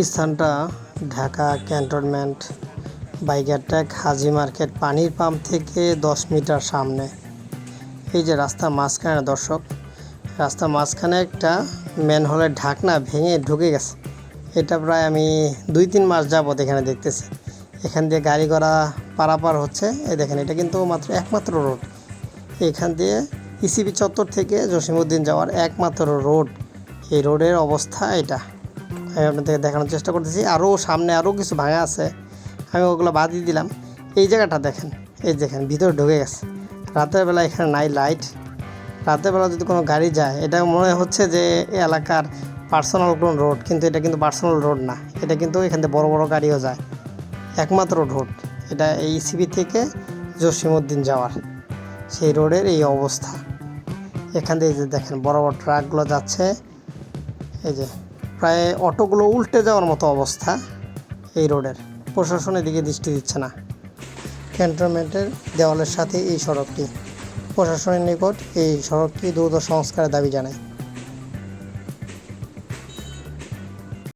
স্থানটা ঢাকা ক্যান্টনমেন্ট বাইগারট্যাগ হাজি মার্কেট পানির পাম্প থেকে দশ মিটার সামনে। এই যে রাস্তা মাঝখানে দর্শক, রাস্তার মাঝখানে একটা ম্যানহোলের ঢাকনা ভেঙে ঢুকে গেছে। এটা প্রায় আমি দুই তিন মাস যাবত এখানে দেখতেছি। এখান দিয়ে গাড়ি ঘোড়া পারাপার হচ্ছে। এই দেখেন, এটা কিন্তু মাত্র একমাত্র রোড। এখান দিয়ে ইসিবি চত্বর থেকে জসিমউদ্দিন যাওয়ার একমাত্র রোড। এই রোডের অবস্থা এটা। আমি আপনাদেরকে দেখানোর চেষ্টা করতেছি। আরও সামনে আরও কিছু ভাঙা আছে। আমি ওগুলো বাদই দিলাম। এই জায়গাটা দেখেন, এই দেখেন ভিতরে ঢুকে গেছে। রাতের বেলা এখানে নাই লাইট। রাতের বেলা যদি কোনো গাড়ি যায়, এটা মনে হচ্ছে যে এলাকার পার্সোনাল কোনো রোড, কিন্তু এটা কিন্তু পার্সোনাল রোড না। এটা কিন্তু এখান থেকে বড় বড় গাড়িও যায়। একমাত্র রোড। এটা এই সিবি থেকে জসিমউদ্দিন যাওয়ার। সেই রোডের এই অবস্থা। এখান দিয়ে এই যে দেখেন বড় বড় ট্রাকগুলো যাচ্ছে। এই যে প্রায় অটোগুলো উল্টে যাওয়ার মতো অবস্থা এই রোডের। প্রশাসনের দিকে দৃষ্টি দিচ্ছে না। ক্যান্টনমেন্টের দেওয়ালের সাথে এই সড়কটি। প্রশাসনের নিকট এই সড়কটি দ্রুত সংস্কারের দাবি জানায়।